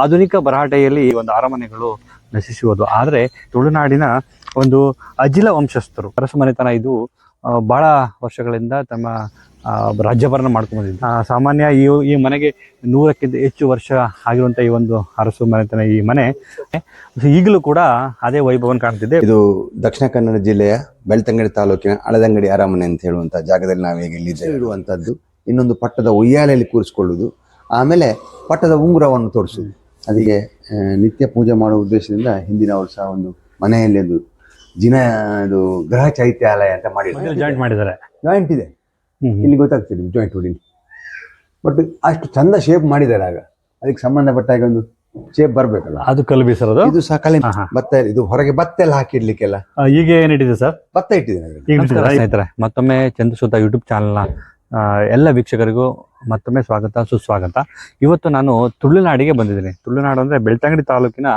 ಆಧುನಿಕ ಭರಾಟೆಯಲ್ಲಿ ಈ ಒಂದು ಅರಮನೆಗಳು ನಶಿಸುವುದು. ಆದರೆ ತುಳುನಾಡಿನ ಒಂದು ಅಜಿಲ ವಂಶಸ್ಥರು ಅರಸಮನೆತನ ಇದು ಬಹಳ ವರ್ಷಗಳಿಂದ ತಮ್ಮ ರಾಜ್ಯಭರಣ ಮಾಡ್ಕೊಂಡು ಬಂದಿದ್ದು. ಸಾಮಾನ್ಯ ಈ ಈ ಮನೆಗೆ ನೂರಕ್ಕಿಂತ ಹೆಚ್ಚು ವರ್ಷ ಆಗಿರುವಂಥ ಈ ಒಂದು ಅರಸು ಮನೆತನ ಈ ಮನೆ ಈಗಲೂ ಕೂಡ ಅದೇ ವೈಭವನ ಕಾಣ್ತಿದೆ. ಇದು ದಕ್ಷಿಣ ಕನ್ನಡ ಜಿಲ್ಲೆಯ ಬೆಳ್ತಂಗಡಿ ತಾಲೂಕಿನ ಹಳದಂಗಡಿ ಅರಮನೆ ಅಂತ ಹೇಳುವಂತ ಜಾಗದಲ್ಲಿ ನಾವು ನಾವೀಗ ಇಲ್ಲಿ ಇರುವಂತದ್ದು. ಇನ್ನೊಂದು ಪಟ್ಟದ ಉಯ್ಯಾಲೆಯಲ್ಲಿ ಕೂರಿಸಿಕೊಳ್ಳುವುದು. ಆಮೇಲೆ ಪಟ್ಟದ ಉಂಗುರವನ್ನು ತೋರಿಸುವುದು. ಅದಕ್ಕೆ ನಿತ್ಯ ಪೂಜೆ ಮಾಡುವ ಉದ್ದೇಶದಿಂದ ಹಿಂದಿನವರು ಸಹ ಒಂದು ಮನೆಯಲ್ಲಿ ಒಂದು ಜಿನ ಅದು ಗೃಹ ಚೈತ್ಯಾಲಯ ಅಂತ ಮಾಡಿ ಜಾಯಿಂಟ್ ಮಾಡಿದ್ದಾರೆ. ಜಾಯಿಂಟ್ ಇದೆ. ಇಲ್ಲಿ ಗೊತ್ತಾಗ್ತದೆ ಜಾಯಿಂಟ್ ಹುಡಿ ಬಟ್ ಅಷ್ಟು ಚಂದ ಶೇಪ್ ಮಾಡಿದ್ದಾರೆ ಆಗ. ಅದಕ್ಕೆ ಸಂಬಂಧಪಟ್ಟ ಹಾಗೆ ಒಂದು ಶೇಪ್ ಬರಬೇಕಲ್ಲ. ಅದು ಕಲಬಿ ಸರ್ ಅದು? ಇದು ಸಹ ಕಲಿ. ಭತ್ತ ಇದು ಹೊರಗೆ ಭತ್ತ ಎಲ್ಲ ಹಾಕಿಡ್ಲಿಕ್ಕೆಲ್ಲ. ಈಗ ಏನಿಟ್ಟಿದೆ ಸರ್? ಭತ್ತ ಇಟ್ಟಿದೆ ಮತ್ತೊಮ್ಮೆ ಚಂದ್ರಸುತ ಯೂಟ್ಯೂಬ್ ಚಾನಲ್ನ ಎಲ್ಲ ವೀಕ್ಷಕರಿಗೂ ಮತ್ತೊಮ್ಮೆ ಸ್ವಾಗತ, ಸುಸ್ವಾಗತ. ಇವತ್ತು ನಾನು ತುಳುನಾಡಿಗೆ ಬಂದಿದ್ದೀನಿ. ತುಳುನಾಡು ಅಂದರೆ ಬೆಳ್ತಂಗಡಿ ತಾಲೂಕಿನ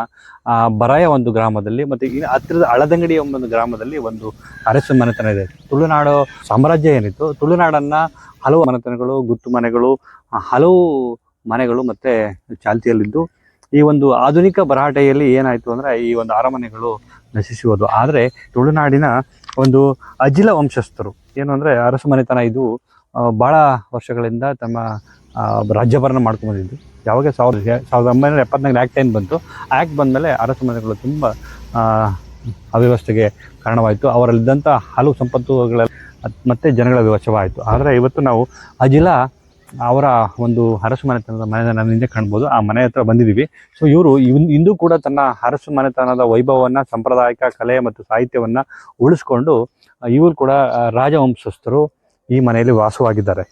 ಬರಾಯ ಒಂದು ಗ್ರಾಮದಲ್ಲಿ ಮತ್ತು ಈ ಹತ್ತಿರದ ಹಳದಂಗಡಿ ಒಂದು ಗ್ರಾಮದಲ್ಲಿ ಒಂದು ಅರಸು ಮನೆತನ ಇದೆ. ತುಳುನಾಡು ಸಾಮ್ರಾಜ್ಯ ಏನಿತ್ತು? ತುಳುನಾಡನ್ನು ಹಲವು ಮನೆತನಗಳು, ಗುತ್ತು ಮನೆಗಳು ಹಲವು ಮನೆಗಳು ಮತ್ತು ಚಾಲ್ತಿಯಲ್ಲಿದ್ದು, ಈ ಒಂದು ಆಧುನಿಕ ಭರಾಟೆಯಲ್ಲಿ ಏನಾಯಿತು ಅಂದರೆ ಈ ಒಂದು ಅರಮನೆಗಳು ನಶಿಸುವುದು ಆದರೆ ತುಳುನಾಡಿನ ಒಂದು ಅಜಿಲ ವಂಶಸ್ಥರು. ಏನು ಅಂದರೆ ಅರಸು ಮನೆತನ ಇದು ಬಹಳ ವರ್ಷಗಳಿಂದ ತಮ್ಮ ರಾಜ್ಯಭರಣ ಮಾಡ್ಕೊಂಡು ಬಂದಿದ್ದು. ಯಾವಾಗ ಸಾವಿರದ ಸಾವಿರದ ಒಂಬೈನೂರ ಎಪ್ಪತ್ತ್ನಾಲ್ಕು ಆ್ಯಕ್ಟ್ ಏನು ಬಂತು ಆ್ಯಕ್ಟ್ ಬಂದಮೇಲೆ ಅರಸು ಮನೆಗಳು ತುಂಬ ಅವ್ಯವಸ್ಥೆಗೆ ಕಾರಣವಾಯಿತು. ಅವರಲ್ಲಿದ್ದಂಥ ಹಲವು ಸಂಪತ್ತುಗಳ, ಮತ್ತು ಜನಗಳ ವಿವಶವಾಯಿತು. ಆದರೆ ಇವತ್ತು ನಾವು ಅಜಿಲ ಅವರ ಒಂದು ಅರಸು ಮನೆತನದ ಮನೆ ನಾನು ಹಿಂದೆ ಕಾಣ್ಬೋದು. ಆ ಮನೆ ಹತ್ರ ಬಂದಿದ್ದೀವಿ. ಸೊ ಇವರು ಇಂದು ಕೂಡ ತನ್ನ ಅರಸು ಮನೆತನದ ವೈಭವವನ್ನು, ಸಾಂಪ್ರದಾಯಿಕ ಕಲೆ ಮತ್ತು ಸಾಹಿತ್ಯವನ್ನು ಉಳಿಸ್ಕೊಂಡು, ಇವರು ಕೂಡ ರಾಜವಂಶಸ್ಥರು ಈ ಮನೆಯಲ್ಲಿ ವಾಸವಾಗಿದ್ದಾರೆ.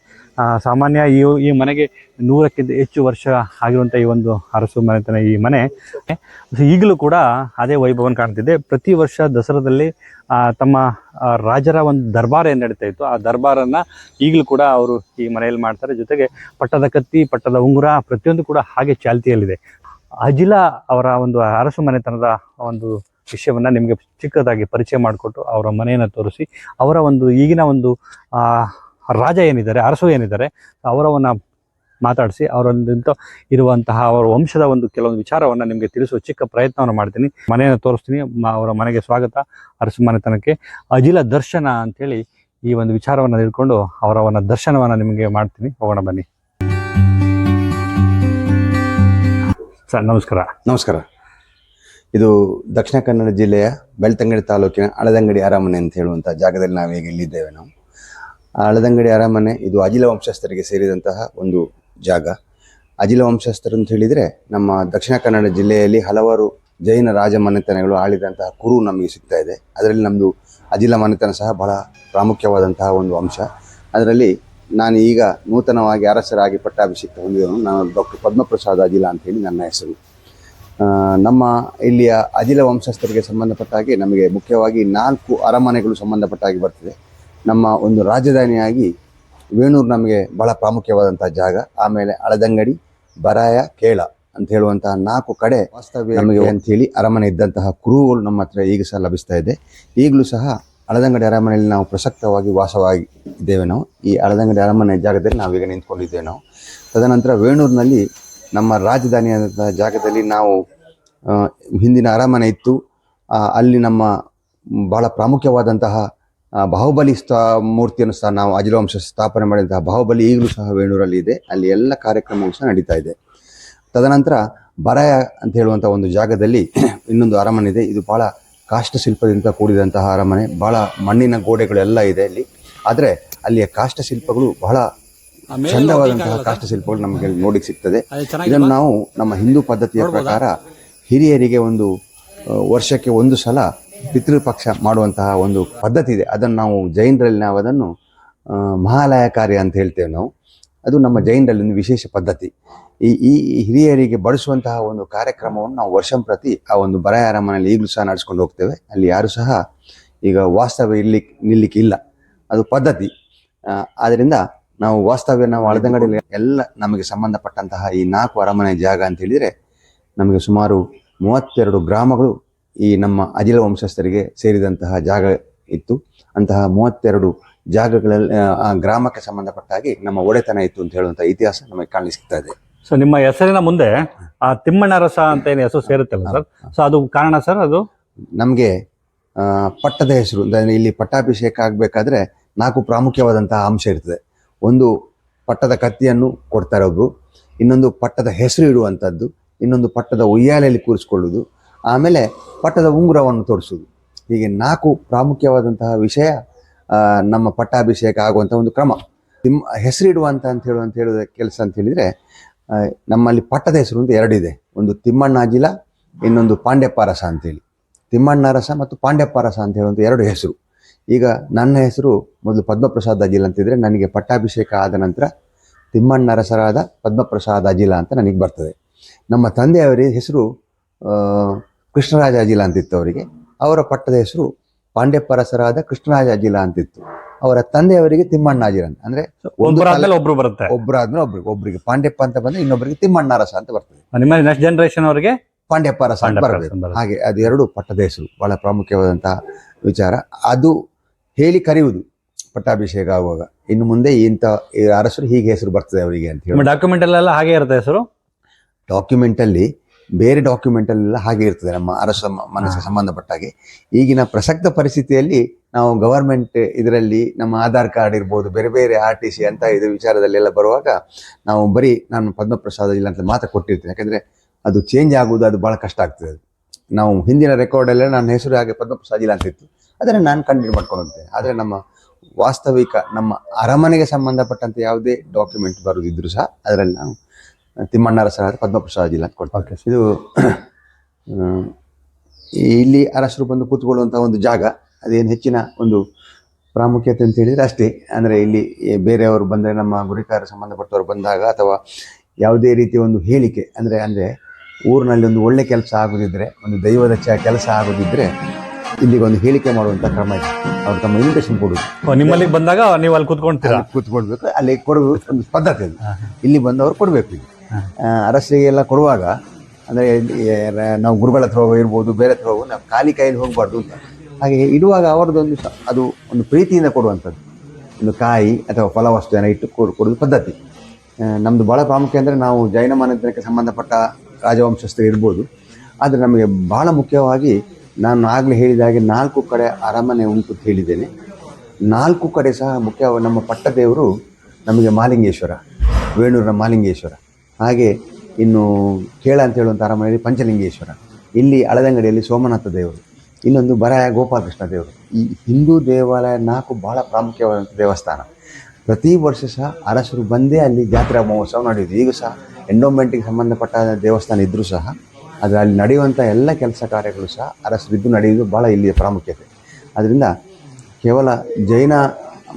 ಸಾಮಾನ್ಯ ಈ ಈ ಮನೆಗೆ ನೂರಕ್ಕಿಂತ ಹೆಚ್ಚು ವರ್ಷ ಆಗಿರುವಂಥ ಈ ಒಂದು ಅರಸು ಮನೆತನ ಈ ಮನೆ ಈಗಲೂ ಕೂಡ ಅದೇ ವೈಭವನ ಕಾಣ್ತಿದೆ. ಪ್ರತಿ ವರ್ಷ ದಸರಾದಲ್ಲಿ ತಮ್ಮ ರಾಜರ ಒಂದು ದರ್ಬಾರ್ ಏನು ನಡೀತಾ ಇತ್ತು, ಆ ದರ್ಬಾರನ್ನು ಈಗಲೂ ಕೂಡ ಅವರು ಈ ಮನೆಯಲ್ಲಿ ಮಾಡ್ತಾರೆ. ಜೊತೆಗೆ ಪಟ್ಟದ ಕತ್ತಿ, ಪಟ್ಟದ ಉಂಗುರ ಪ್ರತಿಯೊಂದು ಕೂಡ ಹಾಗೆ ಚಾಲ್ತಿಯಲ್ಲಿದೆ. ಅಜಿಲ ಅವರ ಒಂದು ಅರಸು ಮನೆತನದ ಒಂದು ವಿಷಯವನ್ನ ನಿಮಗೆ ಚಿಕ್ಕದಾಗಿ ಪರಿಚಯ ಮಾಡಿಕೊಟ್ಟು ಅವರ ಮನೆಯನ್ನು ತೋರಿಸಿ, ಅವರ ಒಂದು ಈಗಿನ ಒಂದು ರಾಜ ಏನಿದ್ದಾರೆ, ಅರಸು ಏನಿದ್ದಾರೆ, ಅವರವನ್ನು ಮಾತಾಡಿಸಿ, ಅವರಲ್ಲಿಂತ ಇರುವಂತಹ ಅವರ ವಂಶದ ಒಂದು ಕೆಲವೊಂದು ವಿಚಾರವನ್ನು ನಿಮಗೆ ತಿಳಿಸುವ ಚಿಕ್ಕ ಪ್ರಯತ್ನವನ್ನು ಮಾಡ್ತೀನಿ. ಮನೆಯನ್ನು ತೋರಿಸ್ತೀನಿ ಅವರ ಮನೆಗೆ ಸ್ವಾಗತ. ಅರಸು ಮನೆತನಕ್ಕೆ ಅಜಿಲ ದರ್ಶನ ಅಂತೇಳಿ ಈ ಒಂದು ವಿಚಾರವನ್ನು ತಿಳ್ಕೊಂಡು ಅವರ ಒಂದು ದರ್ಶನವನ್ನು ನಿಮಗೆ ಮಾಡ್ತೀನಿ. ಹೋಗೋಣ ಬನ್ನಿ. ಸರ್, ನಮಸ್ಕಾರ. ನಮಸ್ಕಾರ. ಇದು ದಕ್ಷಿಣ ಕನ್ನಡ ಜಿಲ್ಲೆಯ ಬೆಳ್ತಂಗಡಿ ತಾಲೂಕಿನ ಹಳದಂಗಡಿ ಅರಮನೆ ಅಂತ ಹೇಳುವಂಥ ಜಾಗದಲ್ಲಿ ನಾವೀಗ ಇಲ್ಲಿದ್ದೇವೆ ನಾವು. ಆ ಅಳದಂಗಡಿ ಅರಮನೆ ಇದು ಅಜಿಲ ವಂಶಸ್ಥರಿಗೆ ಸೇರಿದಂತಹ ಒಂದು ಜಾಗ. ಅಜಿಲ ವಂಶಸ್ಥರು ಅಂತ ಹೇಳಿದ್ರೆ ನಮ್ಮ ದಕ್ಷಿಣ ಕನ್ನಡ ಜಿಲ್ಲೆಯಲ್ಲಿ ಹಲವಾರು ಜೈನ ರಾಜ ಮನೆತನಗಳು ಆಳಿದಂತಹ ಕುರು ನಮಗೆ ಸಿಗ್ತಾ ಇದೆ. ಅದರಲ್ಲಿ ನಮ್ಮದು ಅಜಿಲ ಮನೆತನ ಸಹ ಬಹಳ ಪ್ರಾಮುಖ್ಯವಾದಂತಹ ಒಂದು ಅಂಶ. ಅದರಲ್ಲಿ ನಾನು ಈಗ ನೂತನವಾಗಿ ಅರಸರಾಗಿ ಪಟ್ಟಾಭಿಷೇಕ ಹೊಂದಿದವನು. ನಾನು ಡಾಕ್ಟರ್ ಪದ್ಮಪ್ರಸಾದ್ ಅಜಿಲ ಅಂತೇಳಿ ನನ್ನ ಹೆಸರು. ನಮ್ಮ ಇಲ್ಲಿಯ ಅಜಿಲ ವಂಶಸ್ಥರಿಗೆ ಸಂಬಂಧಪಟ್ಟ ಹಾಗೆ ನಮಗೆ ಮುಖ್ಯವಾಗಿ ನಾಲ್ಕು ಅರಮನೆಗಳು ಸಂಬಂಧಪಟ್ಟ ಹಾಗೆ ಬರ್ತದೆ. ನಮ್ಮ ಒಂದು ರಾಜಧಾನಿಯಾಗಿ ವೇಣೂರು ನಮಗೆ ಬಹಳ ಪ್ರಾಮುಖ್ಯವಾದಂಥ ಜಾಗ. ಆಮೇಲೆ ಅಳದಂಗಡಿ ಬರಾಯ ಕೇಳ ಅಂತ ಹೇಳುವಂತಹ ನಾಲ್ಕು ಕಡೆ ವಾಸ್ತವ್ಯ ನಮಗೆ ಅಂತೇಳಿ ಅರಮನೆ ಇದ್ದಂತಹ ಕುರುಹುಗಳು ನಮ್ಮ ಹತ್ರ ಈಗ ಸಹ ಲಭಿಸ್ತಾ ಇದೆ. ಈಗಲೂ ಸಹ ಅಳದಂಗಡಿ ಅರಮನೆಯಲ್ಲಿ ನಾವು ಪ್ರಸಕ್ತವಾಗಿ ವಾಸವಾಗಿ ಇದ್ದೇವೆ ನಾವು. ಈ ಅಳದಂಗಡಿ ಅರಮನೆ ಜಾಗದಲ್ಲಿ ನಾವೀಗ ನಿಂತ್ಕೊಂಡಿದ್ದೇವೆ ನಾವು. ತದನಂತರ ವೇಣೂರಿನಲ್ಲಿ ನಮ್ಮ ರಾಜಧಾನಿಯಾದಂತಹ ಜಾಗದಲ್ಲಿ ನಾವು ಹಿಂದಿನ ಅರಮನೆ ಇತ್ತು. ಅಲ್ಲಿ ನಮ್ಮ ಬಹಳ ಪ್ರಾಮುಖ್ಯವಾದಂತಹ ಬಾಹುಬಲಿ ಸ್ಥಾ ಮೂರ್ತಿಯನ್ನು ಸಹ ನಾವು ಅಜಿಲವಂಶ ಸ್ಥಾಪನೆ ಮಾಡಿದಂತಹ ಬಾಹುಬಲಿ ಈಗಲೂ ಸಹ ವೇಣೂರಲ್ಲಿ ಇದೆ. ಅಲ್ಲಿ ಎಲ್ಲ ಕಾರ್ಯಕ್ರಮಗಳು ಸಹ ನಡೀತಾ ಇದೆ. ತದನಂತರ ಬರಾಯ ಅಂತ ಹೇಳುವಂಥ ಒಂದು ಜಾಗದಲ್ಲಿ ಇನ್ನೊಂದು ಅರಮನೆ ಇದೆ. ಇದು ಬಹಳ ಕಾಷ್ಟಶಿಲ್ಪದಿಂದ ಕೂಡಿದಂತಹ ಅರಮನೆ. ಬಹಳ ಮಣ್ಣಿನ ಗೋಡೆಗಳೆಲ್ಲ ಇದೆ ಅಲ್ಲಿ. ಆದರೆ ಅಲ್ಲಿಯ ಕಾಷ್ಟಶಿಲ್ಪಗಳು ಬಹಳ ಚಂದವಾದಂತಹ ಕಾಷ್ಟಶಿಲ್ಪಗಳು ನಮಗೆ ನೋಡಿಕ್ ಸಿಗ್ತದೆ. ಇದನ್ನು ನಾವು ನಮ್ಮ ಹಿಂದೂ ಪದ್ಧತಿಯ ಪ್ರಕಾರ ಹಿರಿಯರಿಗೆ ಒಂದು ವರ್ಷಕ್ಕೆ ಒಂದು ಸಲ ಪಿತೃಪಕ್ಷ ಮಾಡುವಂತಹ ಒಂದು ಪದ್ಧತಿ ಇದೆ. ಅದನ್ನು ನಾವು ಜೈನರಲ್ಲಿ ನಾವು ಅದನ್ನು ಮಹಾಲಯ ಕಾರ್ಯ ಅಂತ ಹೇಳ್ತೇವೆ ನಾವು. ಅದು ನಮ್ಮ ಜೈನರಲ್ಲಿ ಒಂದು ವಿಶೇಷ ಪದ್ಧತಿ. ಈ ಈ ಹಿರಿಯರಿಗೆ ಬಡಿಸುವಂತಹ ಒಂದು ಕಾರ್ಯಕ್ರಮವನ್ನು ನಾವು ವರ್ಷಂಪ್ರತಿ ಆ ಒಂದು ಬರಹಾರ ಅರಮನೆಯಲ್ಲಿ ಈಗಲೂ ಸಹ ನಡೆಸ್ಕೊಂಡು ಹೋಗ್ತೇವೆ. ಅಲ್ಲಿ ಯಾರು ಸಹ ಈಗ ವಾಸ್ತವ ಇರ್ಲಿಕ್ಕೆ ನಿಲ್ಲಿಕ್ಕಿಲ್ಲ. ಅದು ಪದ್ಧತಿ. ಆ, ಆದ್ರಿಂದ ನಾವು ವಾಸ್ತವ್ಯ ನಾವು ಹಳದಂಗಡಿಯಲ್ಲಿ ಎಲ್ಲ ನಮಗೆ ಸಂಬಂಧಪಟ್ಟಂತಹ ಈ ನಾಲ್ಕು ಅರಮನೆ ಜಾಗ ಅಂತ ಹೇಳಿದರೆ ನಮಗೆ ಸುಮಾರು ಮೂವತ್ತೆರಡು ಗ್ರಾಮಗಳು ಈ ನಮ್ಮ ಅಜಿಲ ವಂಶಸ್ಥರಿಗೆ ಸೇರಿದಂತಹ ಜಾಗ ಇತ್ತು. ಅಂತಹ ಮೂವತ್ತೆರಡು ಜಾಗಗಳಲ್ಲಿ ಆ, ಗ್ರಾಮಕ್ಕೆ ಸಂಬಂಧಪಟ್ಟ ಹಾಗೆ ನಮ್ಮ ಒಡೆತನ ಇತ್ತು ಅಂತ ಹೇಳುವಂತಹ ಇತಿಹಾಸ ನಮಗೆ ಕಾಣಿಸ್ತಾ ಇದೆ. ಸೊ ನಿಮ್ಮ ಹೆಸರಿನ ಮುಂದೆ ಆ ತಿಮ್ಮಣ್ಣರಸ ಅಂತ ಏನು ಹೆಸರು ಸೇರುತ್ತಲ್ಲ ಸರ್? ಸೊ ಅದು ಕಾರಣ ಸರ್ ಅದು? ನಮಗೆ ಪಟ್ಟದ ಹೆಸರು ಅಂದ್ರೆ ಇಲ್ಲಿ ಪಟ್ಟಾಭಿಷೇಕ ಆಗಬೇಕಾದ್ರೆ ನಾಲ್ಕು ಪ್ರಾಮುಖ್ಯವಾದಂತಹ ಅಂಶ ಇರ್ತದೆ. ಒಂದು ಪಟ್ಟದ ಕತ್ತಿಯನ್ನು ಕೊಡ್ತಾರೆ ಒಬ್ರು. ಇನ್ನೊಂದು ಪಟ್ಟದ ಹೆಸರು ಇಡುವಂಥದ್ದು ಇನ್ನೊಂದು ಪಟ್ಟದ ಉಯ್ಯಾಲೆಯಲ್ಲಿ ಕೂರಿಸ್ಕೊಳ್ಳುವುದು, ಆಮೇಲೆ ಪಟ್ಟದ ಉಂಗುರವನ್ನು ತೋರಿಸುವುದು ಹೀಗೆ ನಾಲ್ಕು ಪ್ರಾಮುಖ್ಯವಾದಂತಹ ವಿಷಯ ನಮ್ಮ ಪಟ್ಟಾಭಿಷೇಕ ಆಗುವಂಥ ಒಂದು ಕ್ರಮ. ನಿಮ್ಮ ಹೆಸರಿಡುವಂಥ ಅಂತ ಹೇಳಿದ ಕೆಲಸ ಅಂತ ಹೇಳಿದರೆ ನಮ್ಮಲ್ಲಿ ಪಟ್ಟದ ಹೆಸರು ಅಂತ ಎರಡಿದೆ ಒಂದು ತಿಮ್ಮಣ್ಣಾಜಿಲ ಇನ್ನೊಂದು ಪಾಂಡ್ಯಪ್ಪಾರಸ ಅಂತೇಳಿ ತಿಮ್ಮಣ್ಣರಸ ಮತ್ತು ಪಾಂಡ್ಯಪ್ಪಾರಸ ಅಂತ ಹೇಳುವಂಥ ಎರಡು ಹೆಸರು. ಈಗ ನನ್ನ ಹೆಸರು ಮೊದಲು ಪದ್ಮಪ್ರಸಾದ್ ಅಜಿಲ ಅಂತಿದ್ರೆ ನನಗೆ ಪಟ್ಟಾಭಿಷೇಕ ಆದ ನಂತರ ತಿಮ್ಮಣ್ಣರಸರಾದ ಪದ್ಮಪ್ರಸಾದ್ ಅಜಿಲ ಅಂತ ನನಗೆ ಬರ್ತದೆ. ನಮ್ಮ ತಂದೆಯವರ ಹೆಸರು ಕೃಷ್ಣರಾಜ ಅಜಿಲ ಅಂತಿತ್ತು ಅವರಿಗೆ. ಅವರ ಪಟ್ಟದ ಹೆಸರು ಪಾಂಡ್ಯಪ್ಪರಸರಾದ ಕೃಷ್ಣರಾಜ ಅಜಿಲ ಅಂತಿತ್ತು. ಅವರ ತಂದೆಯವರಿಗೆ ತಿಮ್ಮಣ್ಣ ಅಜಿಲ ಅಂತ. ಅಂದ್ರೆ ಒಬ್ರು ಬರುತ್ತೆ. ಒಬ್ಬರಾದ್ಮೇಲೆ ಒಬ್ರಿಗೆ ಒಬ್ರಿಗೆ ಪಾಂಡ್ಯಪ್ಪ ಅಂತ ಬಂದ್ರೆ ಇನ್ನೊಬ್ಬರಿಗೆ ತಿಮ್ಮಣ್ಣರಸ ಅಂತ ಬರ್ತದೆ. ನಿಮ್ಮ ನೆಕ್ಸ್ಟ್ ಜನರೇಷನ್ ಅವರಿಗೆ ಪಾಂಡ್ಯಪ್ಪ ರಸ ಅಂತ ಬರಬೇಕು ಹಾಗೆ ಅದು ಎರಡು ಪಟ್ಟದ ಹೆಸರು ಬಹಳ ಪ್ರಾಮುಖ್ಯವಾದಂತಹ ವಿಚಾರ. ಅದು ಹೇಳಿ ಕರೆಯುವುದು ಪಟ್ಟಾಭಿಷೇಕ ಆಗುವಾಗ. ಇನ್ನು ಮುಂದೆ ಇಂಥ ಈ ಅರಸರು ಹೀಗೆ ಹೆಸರು ಬರ್ತದೆ ಅವರಿಗೆ ಅಂತ ಹೇಳಿ. ಡಾಕ್ಯುಮೆಂಟ್ ಅಲ್ಲೆಲ್ಲ ಹಾಗೆ ಇರುತ್ತೆ ಹೆಸರು? ಡಾಕ್ಯುಮೆಂಟ್ ಅಲ್ಲಿ ಬೇರೆ ಡಾಕ್ಯುಮೆಂಟ್ ಅಲ್ಲೆಲ್ಲ ಹಾಗೆ ಇರ್ತದೆ ನಮ್ಮ ಅರಸ ಮನಸ್ಸಿಗೆ ಸಂಬಂಧಪಟ್ಟ ಹಾಗೆ. ಈಗಿನ ಪ್ರಸಕ್ತ ಪರಿಸ್ಥಿತಿಯಲ್ಲಿ ನಾವು ಗವರ್ಮೆಂಟ್ ಇದರಲ್ಲಿ ನಮ್ಮ ಆಧಾರ್ ಕಾರ್ಡ್ ಇರ್ಬೋದು ಬೇರೆ ಬೇರೆ ಆರ್ ಟಿ ಸಿ ಅಂತ ಇದು ವಿಚಾರದಲ್ಲೆಲ್ಲ ಬರುವಾಗ ನಾವು ಬರೀ ನಾನು ಪದ್ಮಪ್ರಸಾದ ಇಲ್ಲ ಅಂತ ಮಾತ್ರ ಕೊಟ್ಟಿರ್ತೇನೆ. ಯಾಕಂದ್ರೆ ಅದು ಚೇಂಜ್ ಆಗುವುದು ಅದು ಬಹಳ ಕಷ್ಟ ಆಗ್ತದೆ ಅದು. ನಾವು ಹಿಂದಿನ ರೆಕಾರ್ಡಲ್ಲೇ ನನ್ನ ಹೆಸರು ಹಾಗೆ ಪದ್ಮಪ್ರಸಾದ್ ಇಲ್ಲ ಅಂತ ಇತ್ತು. ಅದನ್ನು ನಾನು ಕಂಟಿನ್ಯೂ ಮಾಡ್ಕೊಂಡು ಆದರೆ ನಮ್ಮ ವಾಸ್ತವಿಕ ನಮ್ಮ ಅರಮನೆಗೆ ಸಂಬಂಧಪಟ್ಟಂತ ಯಾವುದೇ ಡಾಕ್ಯುಮೆಂಟ್ ಬರುದಿದ್ರು ಸಹ ಅದರಲ್ಲಿ ನಾವು ತಿಮ್ಮಣ್ಣರಸರ ಪದ್ಮಪ್ರಸಾದ ಜಿಲ್ಲೆ ಅಂತ ಕೊಡ್ತೇವೆ ಇದು ಇಲ್ಲಿ ಅರಸರು ಬಂದು ಕೂತ್ಕೊಳ್ಳುವಂಥ ಒಂದು ಜಾಗ ಅದೇನು ಹೆಚ್ಚಿನ ಒಂದು ಪ್ರಾಮುಖ್ಯತೆ ಅಂತ ಹೇಳಿದ್ರೆ ಅಷ್ಟೇ. ಅಂದರೆ ಇಲ್ಲಿ ಬೇರೆಯವರು ಬಂದರೆ ನಮ್ಮ ಗುರಿಕಾರ ಸಂಬಂಧಪಟ್ಟವರು ಬಂದಾಗ ಅಥವಾ ಯಾವುದೇ ರೀತಿಯ ಒಂದು ಹೇಳಿಕೆ ಅಂದರೆ ಅಂದರೆ ಊರಿನಲ್ಲಿ ಒಂದು ಒಳ್ಳೆ ಕೆಲಸ ಆಗೋದಿದ್ರೆ ಒಂದು ದೈವದ ಚ ಕೆಲಸ ಆಗೋದಿದ್ರೆ ಇಲ್ಲಿಗೆ ಒಂದು ಹೇಳಿಕೆ ಮಾಡುವಂತ ಕ್ರಮ ಇದೆ. ಅವ್ರು ತಮ್ಮ ಇನ್ವಿಟೇಷನ್ ಕೊಡುದು. ನಿಮ್ಮಲ್ಲಿ ಬಂದಾಗ ನೀವು ಅಲ್ಲಿ ಕೂತ್ಕೊಂತೀರಾ? ಅಲ್ಲಿ ಕೂತ್ಕೊಳ್ಬೇಕು ಅಲ್ಲಿ ಕೊಡುವ ಒಂದು ಪದ್ಧತಿ ಅದು. ಇಲ್ಲಿ ಬಂದವರು ಕೊಡಬೇಕು ಇಲ್ಲಿ. ಅರಸ್ಟಿಗೆ ಅರಸರಿಗೆಲ್ಲ ಕೊಡುವಾಗ ಅಂದರೆ ನಾವು ಗುರುಗಳ ಹತ್ರ ಹೋಗೋ ಇರ್ಬೋದು ಬೇರೆ ಹತ್ರ ಹೋಗೋ ನಾವು ಖಾಲಿ ಕೈಯಲ್ಲಿ ಹೋಗಬಾರ್ದು ಅಂತ. ಹಾಗೆ ಇಡುವಾಗ ಅವರದೊಂದು ಅದು ಒಂದು ಪ್ರೀತಿಯಿಂದ ಕೊಡುವಂಥದ್ದು. ಒಂದು ಕಾಯಿ ಅಥವಾ ಫಲವಸ್ತುವನ್ನು ಇಟ್ಟು ಕೊಡು ಕೊಡೋದು ಪದ್ಧತಿ. ನಮ್ಮದು ಭಾಳ ಪ್ರಾಮುಖ್ಯ ಅಂದರೆ ನಾವು ಜೈನ ಮನೆತನಕ್ಕೆ ಸಂಬಂಧಪಟ್ಟ ರಾಜವಂಶಸ್ಥರು ಇರ್ಬೋದು. ಆದರೆ ನಮಗೆ ಭಾಳ ಮುಖ್ಯವಾಗಿ ನಾನು ಆಗಲೇ ಹೇಳಿದ ಹಾಗೆ ನಾಲ್ಕು ಕಡೆ ಅರಮನೆ ಉಂಟು ಅಂತ ಹೇಳಿದ್ದೇನೆ. ನಾಲ್ಕು ಕಡೆ ಸಹ ಮುಖ್ಯ ನಮ್ಮ ಪಟ್ಟದೇವರು ನಮಗೆ ಮಾಲಿಂಗೇಶ್ವರ, ವೇಣೂರಿನ ಮಾಲಿಂಗೇಶ್ವರ. ಹಾಗೆ ಇನ್ನು ಕೇಳ ಅಂತ ಹೇಳುವಂಥ ಅರಮನೆಯಲ್ಲಿ ಪಂಚಲಿಂಗೇಶ್ವರ, ಇಲ್ಲಿ ಅಳದಂಗಡಿಯಲ್ಲಿ ಸೋಮನಾಥ ದೇವರು, ಇನ್ನೊಂದು ಬರಾಯ ಗೋಪಾಲಕೃಷ್ಣ ದೇವರು. ಈ ಹಿಂದೂ ದೇವಾಲಯ ನಾಲ್ಕು ಬಹಳ ಪ್ರಾಮುಖ್ಯವಾದಂಥ ದೇವಸ್ಥಾನ. ಪ್ರತಿ ವರ್ಷ ಸಹ ಅರಸರು ಬಂದೇ ಅಲ್ಲಿ ಜಾತ್ರಾ ಮಹೋತ್ಸವ ನಡೆಯುವುದು. ಈಗ ಸಹ ಎಂಡೋಮೆಂಟಿಗೆ ಸಂಬಂಧಪಟ್ಟ ದೇವಸ್ಥಾನ ಇದ್ದರೂ ಸಹ ಅದು ಅಲ್ಲಿ ನಡೆಯುವಂಥ ಎಲ್ಲ ಕೆಲಸ ಕಾರ್ಯಗಳು ಸಹ ಅರಸರಿದ್ದು ನಡೆಯುವುದು ಭಾಳ ಇಲ್ಲಿಯ ಪ್ರಾಮುಖ್ಯತೆ. ಅದರಿಂದ ಕೇವಲ ಜೈನ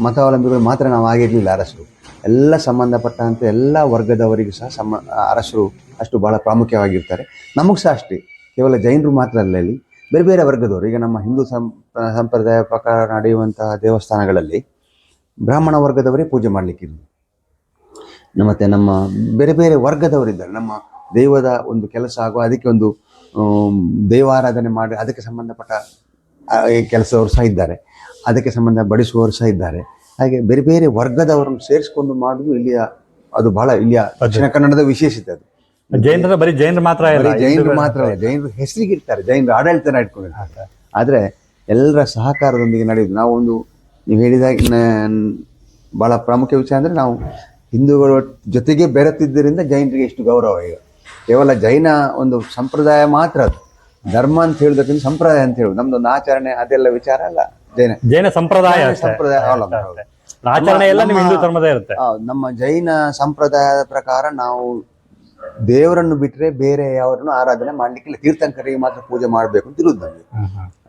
ಮತಾವಲಂಬಿಗಳು ಮಾತ್ರ ನಾವು ಆಗಿರಲಿಲ್ಲ ಅರಸರು. ಎಲ್ಲ ಸಂಬಂಧಪಟ್ಟಂತೆ ಎಲ್ಲ ವರ್ಗದವರಿಗೂ ಸಹ ಸಮ, ಅರಸರು ಅಷ್ಟು ಭಾಳ ಪ್ರಾಮುಖ್ಯವಾಗಿರ್ತಾರೆ. ನಮಗೆ ಸಹ ಅಷ್ಟೇ. ಕೇವಲ ಜೈನರು ಮಾತ್ರ ಅಲ್ಲಲ್ಲಿ ಬೇರೆ ಬೇರೆ ವರ್ಗದವರು, ಈಗ ನಮ್ಮ ಹಿಂದೂ ಸಂ, ಸಂಪ್ರದಾಯ ಪ್ರಕಾರ ನಡೆಯುವಂತಹ ದೇವಸ್ಥಾನಗಳಲ್ಲಿ ಬ್ರಾಹ್ಮಣ ವರ್ಗದವರೇ ಪೂಜೆ ಮಾಡಲಿಕ್ಕಿಲ್ಲ. ಮತ್ತು ನಮ್ಮ ಬೇರೆ ಬೇರೆ ವರ್ಗದವರಿದ್ದಾರೆ. ನಮ್ಮ ದೈವದ ಒಂದು ಕೆಲಸ ಆಗುವ ಅದಕ್ಕೆ ಒಂದು ದೈವಾರಾಧನೆ ಮಾಡಿ ಅದಕ್ಕೆ ಸಂಬಂಧಪಟ್ಟ ಕೆಲಸದವರು ಸಹ ಇದ್ದಾರೆ. ಅದಕ್ಕೆ ಸಂಬಂಧ ಬಡಿಸುವವರು ಸಹ ಇದ್ದಾರೆ. ಹಾಗೆ ಬೇರೆ ಬೇರೆ ವರ್ಗದವರನ್ನು ಸೇರಿಸಿಕೊಂಡು ಮಾಡುವುದು ಇಲ್ಲಿಯ ಅದು ಬಹಳ ಇಲ್ಲಿಯ ದಕ್ಷಿಣ ಕನ್ನಡದ ವಿಶೇಷತೆ ಅದು. ಜೈನರ ಬರೀ ಜೈನರು ಮಾತ್ರ ಜೈನರು ಮಾತ್ರ ಅಲ್ಲ ಜೈನರು ಹೆಸರಿಗೆ ಇರ್ತಾರೆ ಜೈನರು ಆಡಳಿತ ಇಟ್ಕೊಂಡಿರ್ತಾರೆ ಆದರೆ ಎಲ್ಲರ ಸಹಕಾರದೊಂದಿಗೆ ನಡೆಯುದು ನಾವು ಒಂದು ನೀವು ಹೇಳಿದಾಗ ಬಹಳ ಪ್ರಾಮುಖ್ಯ ವಿಷಯ ಅಂದರೆ ನಾವು ಹಿಂದೂಗಳ ಜೊತೆಗೆ ಬೆರೆತಿದ್ದರಿಂದ ಜೈನರಿಗೆ ಎಷ್ಟು ಗೌರವ ಈಗ. ಕೇವಲ ಜೈನ ಒಂದು ಸಂಪ್ರದಾಯ ಮಾತ್ರ ಅದು. ಧರ್ಮ ಅಂತ ಹೇಳುದಕ್ಕಿಂತ ಸಂಪ್ರದಾಯ ಅಂತ ಹೇಳುದು. ನಮ್ದೊಂದು ಆಚರಣೆ ಅದೆಲ್ಲ ವಿಚಾರ ಅಲ್ಲ. ಜೈನ. ಜೈನ ಸಂಪ್ರದಾಯ. ಸಂಪ್ರದಾಯ ಆಚರಣೆ ಎಲ್ಲ ನಿಮ್ಮ ನಮ್ಮ- ಹಿಂದೂ ಧರ್ಮದೇ ಇರುತ್ತೆ. ನಮ್ಮ ಜೈನ ಸಂಪ್ರದಾಯದ ಪ್ರಕಾರ ನಾವು ದೇವರನ್ನು ಬಿಟ್ಟರೆ ಬೇರೆ ಯಾವರನ್ನು ಆರಾಧನೆ ಮಾಡ್ಲಿಕ್ಕಿಲ್ಲ ತೀರ್ಥಂಕರಿಗೆ ಮಾತ್ರ ಪೂಜೆ ಮಾಡಬೇಕು ಅಂತ ಇರುವುದು ನಮಗೆ.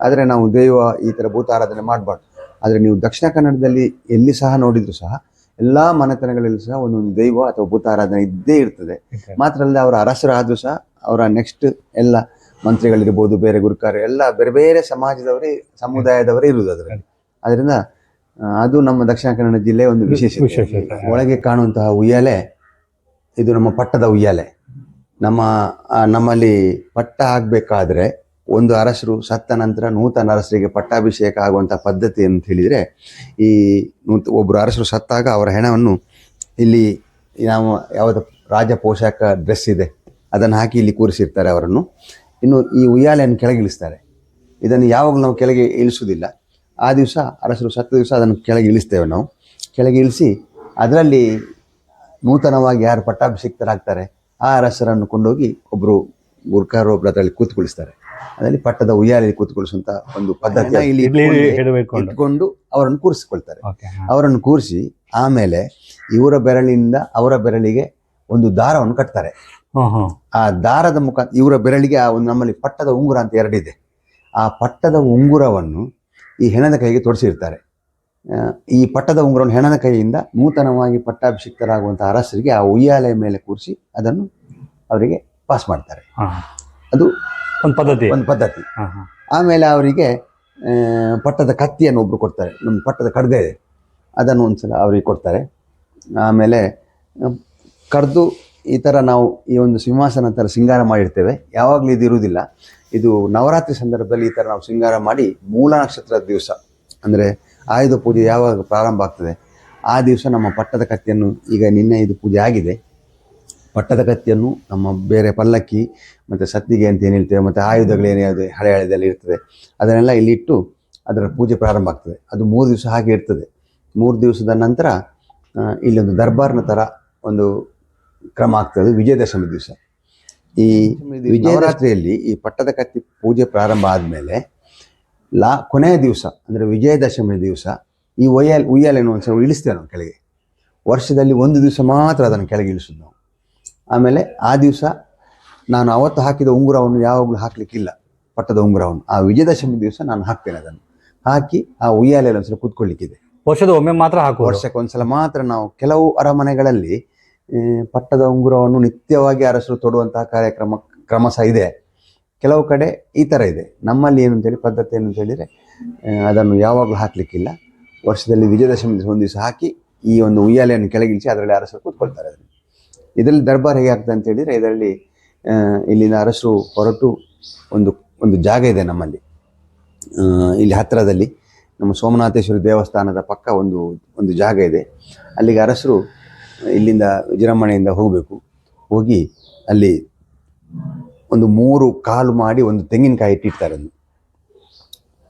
ಆದ್ರೆ ನಾವು ದೈವ ಈ ತರ ಭೂತ ಆರಾಧನೆ ಮಾಡಬಾರ್ದು. ಆದ್ರೆ ನೀವು ದಕ್ಷಿಣ ಕನ್ನಡದಲ್ಲಿ ಎಲ್ಲಿ ಸಹ ನೋಡಿದ್ರು ಸಹ ಎಲ್ಲಾ ಮನೆತನಗಳಲ್ಲಿ ಸಹ ಒಂದೊಂದು ದೈವ ಅಥವಾ ಭೂತ ಆರಾಧನೆ ಇದ್ದೇ ಇರ್ತದೆ. ಮಾತ್ರ ಅಲ್ಲದೆ ಅವರ ಅರಸರಾದರೂ ಸಹ ಅವರ ನೆಕ್ಸ್ಟ್ ಎಲ್ಲ ಮಂತ್ರಿಗಳಿರ್ಬೋದು ಬೇರೆ ಗುರುಕಾರ ಎಲ್ಲ ಬೇರೆ ಬೇರೆ ಸಮಾಜದವರೇ ಸಮುದಾಯದವರೇ ಇರುವುದು ಅದರಲ್ಲಿ. ಅದರಿಂದ ಅದು ನಮ್ಮ ದಕ್ಷಿಣ ಕನ್ನಡ ಜಿಲ್ಲೆ ಒಂದು ವಿಶೇಷ. ಒಳಗೆ ಕಾಣುವಂತಹ ಉಯ್ಯಾಲೆ ಇದು ನಮ್ಮ ಪಟ್ಟದ ಉಯ್ಯಾಲೆ. ನಮ್ಮ ನಮ್ಮಲ್ಲಿ ಪಟ್ಟ ಆಗಬೇಕಾದ್ರೆ ಒಂದು ಅರಸರು ಸತ್ತ ನಂತರ ನೂತನ ಅರಸರಿಗೆ ಪಟ್ಟಾಭಿಷೇಕ ಆಗುವಂಥ ಪದ್ಧತಿ ಅಂತ ಹೇಳಿದರೆ, ಈ ನೂತ ಒಬ್ಬರು ಅರಸರು ಸತ್ತಾಗ ಅವರ ಹೆಣವನ್ನು ಇಲ್ಲಿ ನಾವು ಯಾವುದು ರಾಜ ಪೋಷಾಕ ಡ್ರೆಸ್ ಇದೆ, ಅದನ್ನು ಹಾಕಿ ಇಲ್ಲಿ ಕೂರಿಸಿರ್ತಾರೆ ಅವರನ್ನು. ಇನ್ನು ಈ ಉಯ್ಯಾಲೆಯನ್ನು ಕೆಳಗಿಳಿಸ್ತಾರೆ ಇದನ್ನು ಯಾವಾಗಲೂ ನಾವು ಕೆಳಗೆ ಇಳಿಸುವುದಿಲ್ಲ. ಆ ದಿವಸ ಅರಸರು ಸತ್ತ ದಿವಸ ಅದನ್ನು ಕೆಳಗೆ ಇಳಿಸ್ತೇವೆ ನಾವು. ಕೆಳಗೆ ಇಳಿಸಿ ಅದರಲ್ಲಿ ನೂತನವಾಗಿ ಯಾರು ಪಟ್ಟಾಭಿಷಿಕ್ತರಾಗ್ತಾರೆ, ಆ ಅರಸರನ್ನು ಕೊಂಡೋಗಿ ಒಬ್ಬರು ಗುರ್ಖಾರು ಒಬ್ಬರು ಅದರಲ್ಲಿ ಕೂತ್ಕೊಳಿಸ್ತಾರೆ. ಅದರಲ್ಲಿ ಪಟ್ಟದ ಉಯ್ಯಾಲೆಯಲ್ಲಿ ಕೂತ್ಕೊಳಿಸುವಂತ ಒಂದು ಪದ್ಧತಿ ಇಲ್ಲಿ ಇಟ್ಕೊಂಡೆ- ಅವರನ್ನು ಕೂರಿಸಿಕೊಳ್ತಾರೆ. ಅವರನ್ನು ಕೂರಿಸಿ ಆಮೇಲೆ ಇವರ ಬೆರಳಿನಿಂದ ಅವರ ಬೆರಳಿಗೆ ಒಂದು ದಾರವನ್ನು ಕಟ್ತಾರೆ. ಆ ದಾರದ ಮುಖ ಇವರ ಬೆರಳಿಗೆ ಆ ಒಂದು ನಮ್ಮಲ್ಲಿ ಪಟ್ಟದ ಉಂಗುರ ಅಂತ ಎರಡಿದೆ. ಆ ಪಟ್ಟದ ಉಂಗುರವನ್ನು ಈ ಹೆಣದ ಕೈಗೆ ತೊಡಿಸಿರ್ತಾರೆ. ಈ ಪಟ್ಟದ ಉಂಗುರವನ್ನು ಹೆಣದ ಕೈಯಿಂದ ನೂತನವಾಗಿ ಪಟ್ಟಾಭಿಷಿಕ್ತರಾಗುವಂಥ ಅರಸರಿಗೆ ಆ ಉಯ್ಯಾಲೆ ಮೇಲೆ ಕೂರಿಸಿ ಅದನ್ನು ಅವರಿಗೆ ಪಾಸ್ ಮಾಡ್ತಾರೆ. ಅದು ಒಂದು ಪದ್ಧತಿ. ಒಂದು ಪದ್ಧತಿ. ಆಮೇಲೆ ಅವರಿಗೆ ಪಟ್ಟದ ಕತ್ತಿಯನ್ನು ಒಬ್ರು ಕೊಡ್ತಾರೆ. ನಮ್ಮ ಪಟ್ಟದ ಖಡ್ಗ ಇದೆ ಅದನ್ನು ಒಂದ್ಸಲ ಅವರಿಗೆ ಕೊಡ್ತಾರೆ. ಆಮೇಲೆ ಕಡ್ದು ಈ ಥರ ನಾವು ಈ ಒಂದು ಸಿಂಹಾಸನ ಥರ ಶೃಂಗಾರ ಮಾಡಿರ್ತೇವೆ. ಯಾವಾಗಲೂ ಇದು ಇರುವುದಿಲ್ಲ. ಇದು ನವರಾತ್ರಿ ಸಂದರ್ಭದಲ್ಲಿ ಈ ಥರ ನಾವು ಶೃಂಗಾರ ಮಾಡಿ ಮೂಲ ನಕ್ಷತ್ರದ ದಿವಸ ಅಂದರೆ ಆಯುಧ ಪೂಜೆ ಯಾವಾಗ ಪ್ರಾರಂಭ ಆಗ್ತದೆ ಆ ದಿವಸ ನಮ್ಮ ಪಟ್ಟದ ಕತ್ತಿಯನ್ನು ಈಗ ನಿನ್ನೆ ಇದು ಪೂಜೆ ಆಗಿದೆ. ಪಟ್ಟದ ಕತ್ತಿಯನ್ನು ನಮ್ಮ ಬೇರೆ ಪಲ್ಲಕ್ಕಿ ಮತ್ತು ಸತ್ತಿಗೆ ಅಂತ ಏನು ಹೇಳ್ತೇವೆ ಮತ್ತು ಏನೇ ಹಳೆ ಹಳೆದಲ್ಲಿ ಇರ್ತದೆ. ಅದನ್ನೆಲ್ಲ ಇಲ್ಲಿಟ್ಟು ಅದರ ಪೂಜೆ ಪ್ರಾರಂಭ ಆಗ್ತದೆ. ಅದು ಮೂರು ದಿವಸ ಹಾಗೆ ಇರ್ತದೆ. ಮೂರು ದಿವಸದ ನಂತರ ಇಲ್ಲೊಂದು ದರ್ಬಾರ್ನ ಥರ ಒಂದು ಕ್ರಮ ಆಗ್ತದೆ. ವಿಜಯದಶಮಿ ದಿವಸ. ಈ ವಿಜಯರಾತ್ರಿಯಲ್ಲಿ ಈ ಪಟ್ಟದ ಕತ್ತಿ ಪೂಜೆ ಪ್ರಾರಂಭ ಆದಮೇಲೆ ಲಾ ಕೊನೆಯ ದಿವಸ ಅಂದರೆ ವಿಜಯದಶಮಿ ದಿವಸ ಈ ಉಯ್ಯಾಲ್ ಉಯ್ಯಾಲೆಯನ್ನು ಒಂದ್ಸಲ ಇಳಿಸ್ತೇವೆ ನಾವು ಕೆಳಗೆ. ವರ್ಷದಲ್ಲಿ ಒಂದು ದಿವಸ ಮಾತ್ರ ಅದನ್ನು ಕೆಳಗೆ ಇಳಿಸೋದು ನಾವು. ಆಮೇಲೆ ಆ ದಿವಸ ನಾನು ಅವತ್ತು ಹಾಕಿದ ಉಂಗುರವನ್ನು ಯಾವಾಗಲೂ ಹಾಕಲಿಕ್ಕಿಲ್ಲ ಪಟ್ಟದ ಉಂಗುರವನ್ನು. ಆ ವಿಜಯದಶಮಿ ದಿವಸ ನಾನು ಹಾಕ್ತೇನೆ ಅದನ್ನು. ಹಾಕಿ ಆ ಉಯ್ಯಾಲೆಯಲ್ಲಿ ಒಂದ್ಸಲ ಕೂತ್ಕೊಳ್ಳಿಕ್ಕಿದೆ. ವರ್ಷದ ಒಮ್ಮೆ ಮಾತ್ರ ಹಾಕುವ ವರ್ಷಕ್ಕೆ ಒಂದ್ಸಲ ಮಾತ್ರ ನಾವು ಕೆಲವು ಅರಮನೆಗಳಲ್ಲಿ ಪಟ್ಟದ ಉಂಗುರವನ್ನು ನಿತ್ಯವಾಗಿ ಅರಸರು ತೊಡುವಂತಹ ಕಾರ್ಯಕ್ರಮ ಕ್ರಮ ಸಹ ಇದೆ. ಕೆಲವು ಕಡೆ ಈ ಥರ ಇದೆ. ನಮ್ಮಲ್ಲಿ ಏನು ಅಂತೇಳಿ ಪದ್ಧತಿ ಏನು ಅಂತ ಹೇಳಿದರೆ ಅದನ್ನು ಯಾವಾಗಲೂ ಹಾಕಲಿಕ್ಕಿಲ್ಲ. ವರ್ಷದಲ್ಲಿ ವಿಜಯದಶಮಿ ದಿವಸ ಒಂದು ದಿವಸ ಹಾಕಿ ಈ ಒಂದು ಉಯ್ಯಾಲೆಯನ್ನು ಕೆಳಗಿಳಿಸಿ ಅದರಲ್ಲಿ ಅರಸರು ಕೂತ್ಕೊಳ್ತಾರೆ ಅದನ್ನು. ಇದರಲ್ಲಿ ದರ್ಬಾರ್ ಹೇಗೆ ಆಗ್ತದೆ ಅಂತ ಹೇಳಿದರೆ ಇದರಲ್ಲಿ ಇಲ್ಲಿನ ಅರಸರು ಹೊರಟು ಒಂದು ಒಂದು ಜಾಗ ಇದೆ ನಮ್ಮಲ್ಲಿ. ಇಲ್ಲಿ ಹತ್ತಿರದಲ್ಲಿ ನಮ್ಮ ಸೋಮನಾಥೇಶ್ವರಿ ದೇವಸ್ಥಾನದ ಪಕ್ಕ ಒಂದು ಒಂದು ಜಾಗ ಇದೆ. ಅಲ್ಲಿಗೆ ಅರಸರು ಇಲ್ಲಿಂದ ವಿಜೃಂಭಣೆಯಿಂದ ಹೋಗಬೇಕು. ಹೋಗಿ ಅಲ್ಲಿ ಒಂದು ಮೂರು ಕಾಲು ಮಾಡಿ ಒಂದು ತೆಂಗಿನಕಾಯಿ ಇಟ್ಟಿರ್ತಾರೆ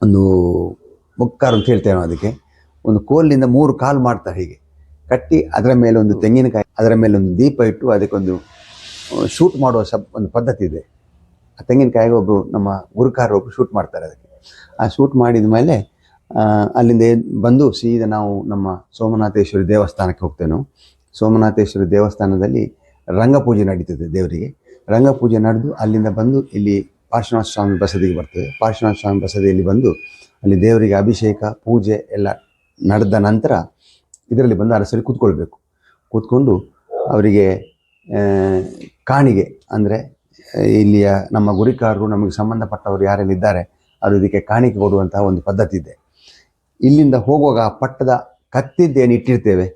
ಒಂದು ಮುಕ್ಕಾರು ಅಂತ ಹೇಳ್ತೇವೆ ನಾವು ಅದಕ್ಕೆ. ಒಂದು ಕೋಲಿನಿಂದ ಮೂರು ಕಾಲು ಮಾಡ್ತಾರೆ ಹೀಗೆ. ಕಟ್ಟಿ ಅದರ ಮೇಲೆ ಒಂದು ತೆಂಗಿನಕಾಯಿ ಅದರ ಮೇಲೆ ಒಂದು ದೀಪ ಇಟ್ಟು ಅದಕ್ಕೊಂದು ಶೂಟ್ ಮಾಡುವ ಸಬ್, ಒಂದು ಪದ್ಧತಿ ಇದೆ. ಆ ತೆಂಗಿನಕಾಯಿಗೆ ಒಬ್ಬರು ನಮ್ಮ ಗುರುಕಾರರು ಒಬ್ಬರು ಶೂಟ್ ಮಾಡ್ತಾರೆ ಅದಕ್ಕೆ. ಆ ಶೂಟ್ ಮಾಡಿದ ಮೇಲೆ ಅಲ್ಲಿಂದ ಬಂದು ಸೀದಾ ನಾವು ನಮ್ಮ ಸೋಮನಾಥೇಶ್ವರಿ ದೇವಸ್ಥಾನಕ್ಕೆ ಹೋಗ್ತೇವೆ ನಾವು. ಸೋಮನಾಥೇಶ್ವರಿ ದೇವಸ್ಥಾನದಲ್ಲಿ ರಂಗಪೂಜೆ ನಡೀತದೆ ದೇವರಿಗೆ. ರಂಗಪೂಜೆ ನಡೆದು ಅಲ್ಲಿಂದ ಬಂದು ಇಲ್ಲಿ ಪಾರ್ಶ್ವನಾಥ ಸ್ವಾಮಿ ಬಸದಿಗೆ ಬರ್ತದೆ. ಪಾರ್ಶ್ವನಾಥ ಸ್ವಾಮಿ ಬಸದಿಯಲ್ಲಿ ಬಂದು ಅಲ್ಲಿ ದೇವರಿಗೆ ಅಭಿಷೇಕ, ಪೂಜೆ ಎಲ್ಲ ನಡೆದ ನಂತರ ಇದರಲ್ಲಿ ಬಂದು ಅರಸಲ್ಲಿ ಕೂತ್ಕೊಳ್ಬೇಕು. ಕೂತ್ಕೊಂಡು ಅವರಿಗೆ ಕಾಣಿಗೆ ಅಂದರೆ ಇಲ್ಲಿಯ ನಮ್ಮ ಗುರಿಕಾರರು ನಮಗೆ ಸಂಬಂಧಪಟ್ಟವರು ಯಾರೆಲ್ಲಿದ್ದಾರೆ ಅದು ಇದಕ್ಕೆ ಕಾಣಿಕೆ ಕೊಡುವಂತಹ ಒಂದು ಪದ್ಧತಿ ಇದೆ. ಇಲ್ಲಿಂದ ಹೋಗುವಾಗ ಆ ಪಟ್ಟದ ಕತ್ತಿದ್ದೇನು ಇಟ್ಟಿರ್ತೇವೆ?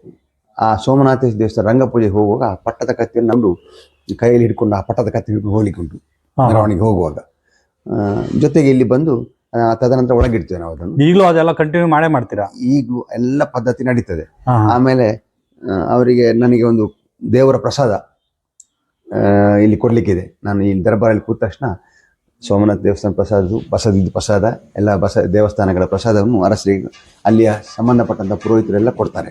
ಆ ಸೋಮನಾಥೇಶ್ವರ ದೇವಸ್ಥಾನ ರಂಗಪೂಜೆಗೆ ಹೋಗುವಾಗ ಆ ಪಟ್ಟದ ಕತ್ತಿಯನ್ನು ನಮ್ಮದು ಕೈಯಲ್ಲಿ ಹಿಡ್ಕೊಂಡು ಆ ಪಟ್ಟದ ಕತ್ತಿ ಹಿಡ್ಕೊಂಡು ಹೋಗ್ಲಿಕ್ಕೆ ಉಂಟು ಹಾ. ಮೆರವಣಿಗೆ ಹೋಗುವಾಗ. ಜೊತೆಗೆ ಇಲ್ಲಿ ಬಂದು ತದನಂತರ ಒಳಗಿಡ್ತೇವೆ ನಾವು ಅದನ್ನು. ಈಗಲೂ ಅದೆಲ್ಲ ಕಂಟಿನ್ಯೂ ಮಾಡೇ ಮಾಡ್ತೀರಾ? ಈಗಲೂ ಎಲ್ಲ ಪದ್ಧತಿ ನಡೀತದೆ. ಆಮೇಲೆ ಅವರಿಗೆ ನನಗೆ ಒಂದು ದೇವರ ಪ್ರಸಾದ ಇಲ್ಲಿ ಕೊಡಲಿಕ್ಕಿದೆ. ನಾನು ಈ ದರ್ಬಾರಲ್ಲಿ ಕೂತ ತಕ್ಷಣ ಸೋಮನಾಥ ದೇವಸ್ಥಾನ ಪ್ರಸಾದ ಬಸದಿದ್ದು ಪ್ರಸಾದ, ಎಲ್ಲ ಬಸ, ದೇವಸ್ಥಾನಗಳ ಪ್ರಸಾದವನ್ನು ಅರಸರಿಗೆ, ಅಲ್ಲಿಯ ಸಂಬಂಧಪಟ್ಟಂಥ ಪುರೋಹಿತರೆಲ್ಲ ಕೊಡ್ತಾರೆ.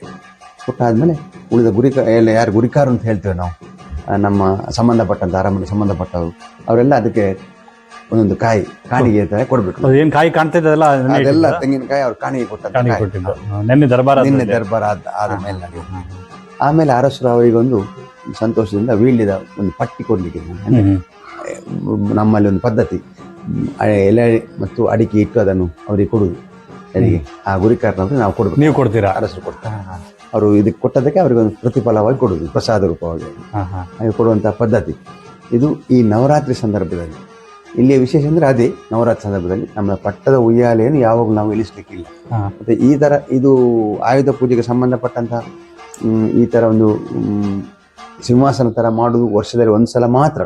ಕೊಟ್ಟಾದಮೇಲೆ ಉಳಿದ ಗುರಿಕ ಎಲ್ಲ ಯಾರು ಗುರಿಕಾರು ಅಂತ ಹೇಳ್ತೇವೆ ನಾವು ನಮ್ಮ ಸಂಬಂಧಪಟ್ಟಂಥ ಅರಮನೆ ಸಂಬಂಧಪಟ್ಟವರು, ಅವರೆಲ್ಲ ಅದಕ್ಕೆ ಒಂದೊಂದು ಕಾಯಿ ಕಾಣಿಗೆ ಅಂತ ಕೊಡಬೇಕು. ಏನು ಕಾಯಿ ಕಾಣ್ತಿದ್ದಲ್ಲ ಅದೆಲ್ಲ? ತೆಂಗಿನಕಾಯಿ ಅವ್ರು ಕಾಣಿಗೆ ಕೊಟ್ಟಿದ್ದಾರೆ ನೆನ್ನೆ ದರ್ಬಾರ್ ನಿನ್ನೆ. ದರ್ಬಾರ್ ಆದ ಮೇಲೆ. ಆಮೇಲೆ ಅರಸರು ಅವರಿಗೊಂದು ಸಂತೋಷದಿಂದ ವೀಳ್ಯದ ಒಂದು ಪಟ್ಟಿ ಕೊಡ್ಲಿಕ್ಕೆ. ನಮ್ಮಲ್ಲಿ ಒಂದು ಪದ್ಧತಿ. ಎಲೆ ಮತ್ತು ಅಡಿಕೆ ಇಟ್ಟು ಅದನ್ನು ಅವರಿಗೆ ಕೊಡುವುದು ಯಾರಿಗೆ ಆ ಗುರಿಕಾರನವರು ನಾವು ಕೊಡ್ಬೇಕು. ನೀವು ಕೊಡ್ತೀರಾ? ಅರಸರು ಕೊಡ್ತಾರೆ. ಅವರು ಇದಕ್ಕೆ ಕೊಟ್ಟದಕ್ಕೆ ಅವರಿಗೆ ಒಂದು ಪ್ರತಿಫಲವಾಗಿ ಕೊಡುವುದು ಪ್ರಸಾದ ರೂಪವಾಗಿ. ಹಾ, ಹಾ. ಹಾಗೆ ಕೊಡುವಂಥ ಪದ್ಧತಿ. ಇದು ಈ ನವರಾತ್ರಿ ಸಂದರ್ಭದಲ್ಲಿ ಇಲ್ಲಿಯ ವಿಶೇಷ ಅಂದರೆ ಅದೇ ನವರಾತ್ರಿ ಸಂದರ್ಭದಲ್ಲಿ ನಮ್ಮ ಪಟ್ಟದ ಉಯ್ಯಾಲೆಯನ್ನು ಯಾವಾಗಲೂ ನಾವು ಇಳಿಸ್ಲಿಕ್ಕಿಲ್ಲ. ಮತ್ತೆ ಈ ಥರ ಇದು ಆಯುಧ ಪೂಜೆಗೆ ಸಂಬಂಧಪಟ್ಟಂತಹ ಈ ಥರ ಒಂದು ಸಿಂಹಾಸನ ಥರ ಮಾಡುವುದು ವರ್ಷದಲ್ಲಿ ಒಂದು ಸಲ ಮಾತ್ರ.